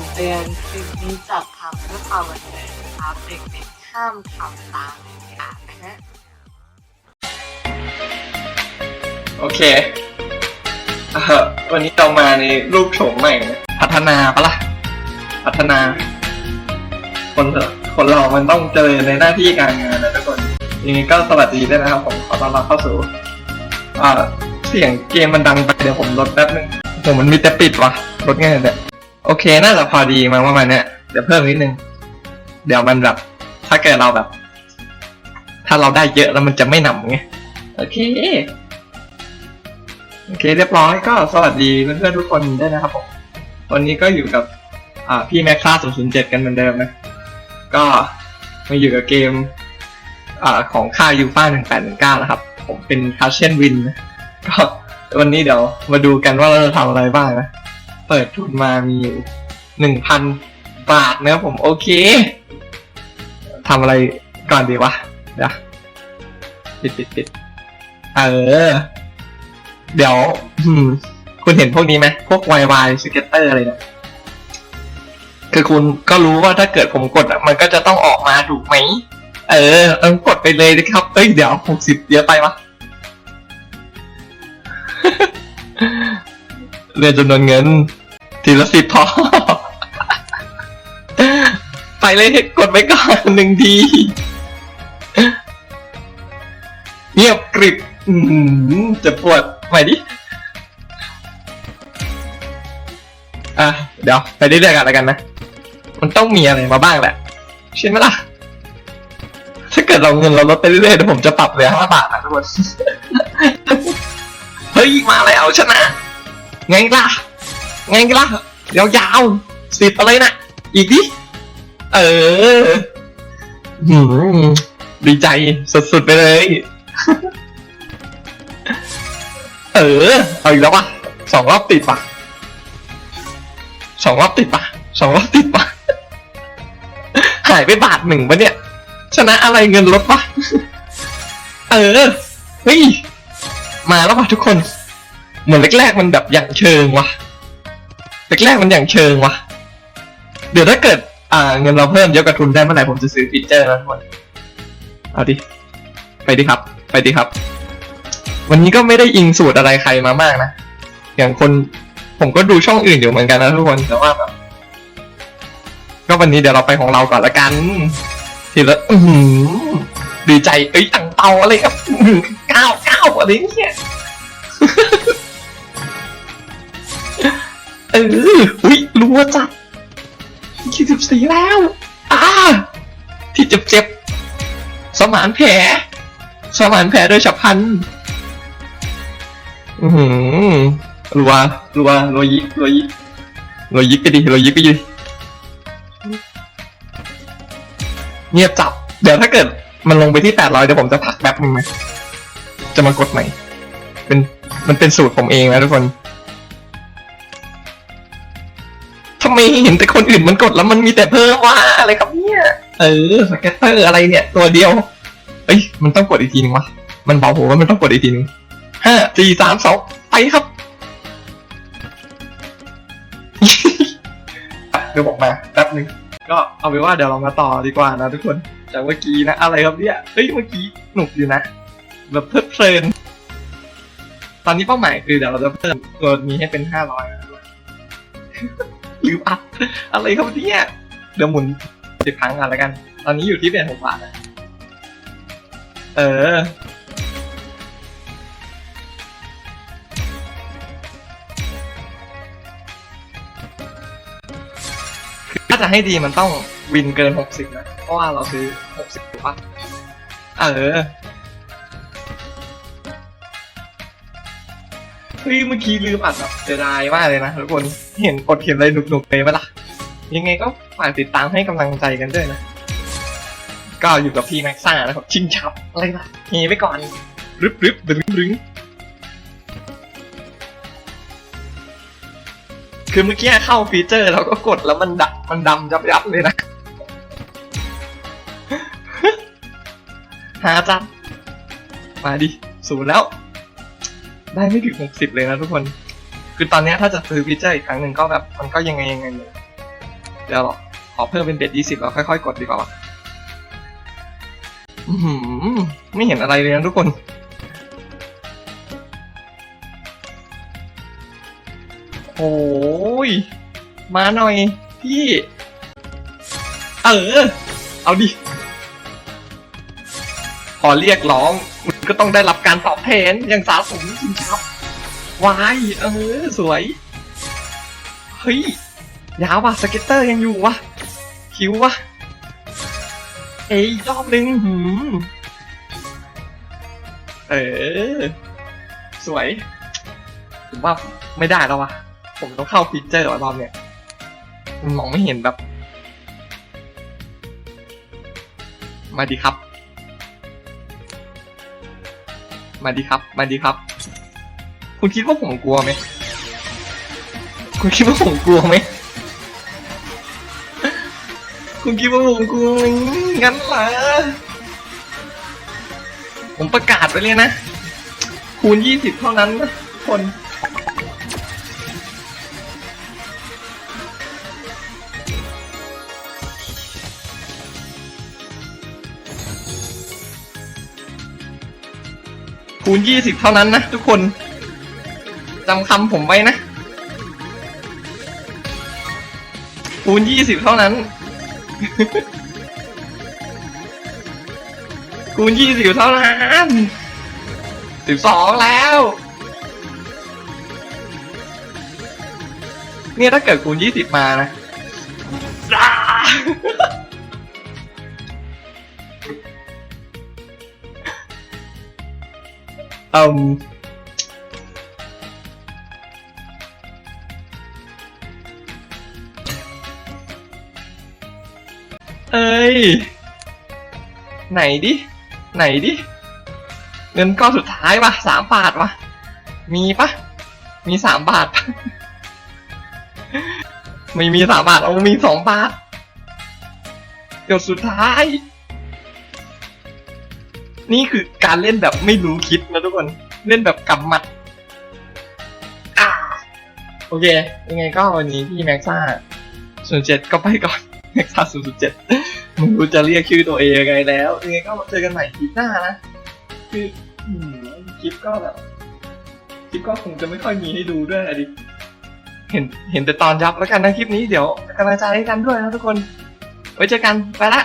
ำเตือนคลิปนี้จัดทำเพื่อความบันเทิงนะครับเด็กๆห้ามทำตามเด็ดขาดนะฮะโอเคเอ่อวันนี้เรามาในรูปโฉมใหม่นะพัฒนาปะล่ะ พัฒนา คนคนเรามันต้องเจริญในหน้าที่การงานนะทุกคนยังไงก็สวัสดีด้วยนะครับผมขอต้อนรับเข้าสู่อ่าเสียงเกมมันดังไปเดี๋ยวผมลดแป๊บนึงผมมันมีแต่ปิดวะลดง่ายเลย โอเค น่าจะพอดีมั้งว่ามันเนี่ยเดี๋ยวเพิ่มนิดนึง เดี๋ยวมันแบบ ถ้าเกิดเราแบบ ถ้าเราได้เยอะแล้วมันจะไม่หนำไง โอเค โอเค เรียบร้อยก็สวัสดีเพื่อนๆทุกคนด้วยนะครับผม วันนี้ก็อยู่กับ อ่า พี่แม็กซ่า007 กันเหมือนเดิมนะ ก็มาอยู่กับเกม อ่า ของค่ายยูฟ่า1819 นะครับ ผมเป็นคาเชนวินนะ ก็วันนี้เดี๋ยวมาดูกันว่าเราจะทำอะไรบ้างนะ เปิดทุนมามีอยู่หนึ่งพันบาทนะครับผมโอเคทำอะไรก่อนดีวะเดี๋ยวปิดปิดปิดเออ เดี๋ยวคุณเห็นพวกนี้ไหมพวก YY สเก็ตเตอร์อะไรเนี่ยคือคุณก็รู้ว่าถ้าเกิดผมกดอะมันก็จะต้องออกมาถูกไหม เออเออกดไปเลยนะครับ เอ้ยเดี๋ยวหกสิบเยอะไปวะ เรียนจำนวนเงิน ทีละสิบพอ ไปเลยกดไปก่อนหนึ่งทีเงียบกริบจะปวดใหมดิ อะ เดี๋ยว ไปเรื่อยๆกันแล้วกันนะ มันต้องมีอะไรมาบ้างแหละ ใช่ไหมล่ะ ถ้าเกิดเราเงินเราลดไปเรื่อยๆเดี๋ยวผมจะปรับเหลือห้าบาทนะทุกคน เฮ้ย มาแล้วชนะ ไงล่ะ ไงล่ะยาวๆสิบอะไรนะอีกดิ เออดีใจสุดๆไปเลย เออ เอาอีกแล้ววะสองรอบติดป่ะสองรอบติดป่ะสองรอบติดป่ะหายไปบาทหนึ่งปะเนี่ย ชนะอะไรเงินลดป่ะ เออ เฮ้ย มาแล้วป่ะทุกคน เหมือนแรกๆมันแบบอย่างเชิงวะแรกๆมันอย่างเชิงวะเดี๋ยวถ้าเกิด อ่า เงินเราเพิ่มเยอะกับทุนได้เมื่อไหร่ผมจะซื้อฟีเจอร์แล้วทุกคนเอาดิไปดิครับ ไปดิครับ วันนี้ก็ไม่ได้อิงสูตรอะไรใครมามากนะอย่างคนผมก็ดูช่องอื่นอยู่เหมือนกันนะทุกคนแต่ว่าแบบก็วันนี้เดี๋ยวเราไปของเราก่อนละกันทีละอืดีใจเอ้ยตังเตาอะไรครับเก้าเก้าอะไรเนี่ย อออุ้ยรู้ว่าจัดยี่สิบสี่แล้วอ่าที่เจ็บเจ็บสมานแผลสมานแผลโดยฉับพลันอือหือรัวรัวรัวยิรัวยิรัวยิกก็ดีรัวยิกก็ดีเงียบจับ เดี๋ยวถ้าเกิดมันลงไปที่แปดร้อยเดี๋ยวผมจะพักแป๊บนึงนะจะมากดใหม่ เป็นมันเป็นสูตรผมเองนะทุกคนำไมเห็นแต่คนอื่นมันกดแล้วมันมีแต่เพิ่มว่าอะไรครับเนี่ยเออสเก็ตเตอร์อะไรเนี่ย ตัวเดียวเอ้ยมันต้องกดอีกทีนึงวะมันเบาหัวว่ามันต้องกดอีกทีนึงห้าสี่สามสองไปครับอะเดี๋ยวบอกมาแป๊บนึงก็เอาไปนว่าเดี๋ยวเรามาต่อดีกว่านะทุกคนจากเมื่อกี้นะอะไรครับเนี่ยเฮ้ยเมื่อกี้หนุกอยู่นะ แบบเพลิดเพลินตอนนี้เป้าหมายคือเดี๋ยวเราจะเพิ่มตัวนี้ให้เป็นห้าร้อย ลืมอัดอะไรครับเนี่ยเดี๋ยวหมุนสิบครั้งกันแล้วกัน ตอนนี้อยู่ที่เป็นหกบาทนะเออคือถ้าจะให้ดีมันต้องวินเกินหกสิบนะ เพราะว่าเราซื้อหกสิบถูกปะเออ ฮ้ยเมื่อกี้ลืมอัดแบบเสียดายมากเลยนะทุกคนเห็นกดเห็นอะไรหนุกๆไปปะล่ะยังไงก็ฝากติดตามให้กำลังใจกันด้วยนะก็อยู่กับพี่แม็กซ่านะครับชิงชับอะไรนะเฮไปก่อนรึบรึบดึงดึงคือเมื่อกี้เข้าฟีเจอร์เราก็กดแล้วมันดับมันดำยับยับเลยนะหาจัดมาดิศูนแล้ว ได้ไม่ถึงหกสิบเลยนะทุกคน คือตอนนี้ถ้าจะซื้อฟีเจอร์อีกครั้งหนึ่งก็แบบมันก็ยังไงยังไงเลยเดี๋ยวขอเพิ่มเป็นเบ็ดยี่สิบแล้วค่อยๆ กดดีกว่าอื้อหือไม่เห็นอะไรเลยนะทุกคน โอ้ย มาหน่อย พี่ เออ เอาดิพอเรียกร้อง ก็ต้องได้รับการตอบแทนอย่างสาสมสิครับวายเออสวย เฮ้ย ยาวว่ะสเก็ตเตอร์ยังอยู่วะคิววะเอ้ยรอบนึงหืมเออ สวย ผมว่าไม่ได้แล้ววะผมต้องเข้าฟีเจอร์รอบเนี้ยมันมองไม่เห็นแบบ มาดีครับ มาดีครับ มาดีครับ คุณคิดว่าผมกลัวไหม คุณคิดว่าผมกลัวไหม คุณคิดว่าผมกลัวไหมงั้นเหรอผมประกาศไปเลยนะ คูณยี่สิบเท่านั้นนะคน คูณยี่สิบเท่านั้นนะทุกคนจำคำผมไว้นะ คูณยี่สิบเท่านั้น คูณยี่สิบเท่านั้นสิบสองแล้ว เนี่ยถ้าเกิดคูณยี่สิบมานะ เอืมเอ้ยไหนดิไหนดิเงินก้อนสุดท้ายปะสามบาทวะมีปะมีสามบาท ไม่มีสามบาทเอามีสองบาทหยดสุดท้าย นี่คือการเล่นแบบไม่รู้คิดนะทุกคน เล่นแบบกำหมัดอ่าโอเค ยังไงก็วันนี้พี่แม็กซ่าศูนเจ็ดก็ไปก่อนแม็กซ่าศูนย์เจ็ดไม่รู้จะเรียกชื่อตัวเองยังไงแล้วยังไงก็เจอกันใหม่คลิปหน้านะ คือคลิปก็แบบคลิปก็คงจะไม่ค่อยมีให้ดูด้วยอะดิเห็นเห็นแต่ตอนยับแล้วกันนะคลิปนี้เดี๋ยวกำลังใจให้กันด้วยนะทุกคน ไว้เจอกันไปละ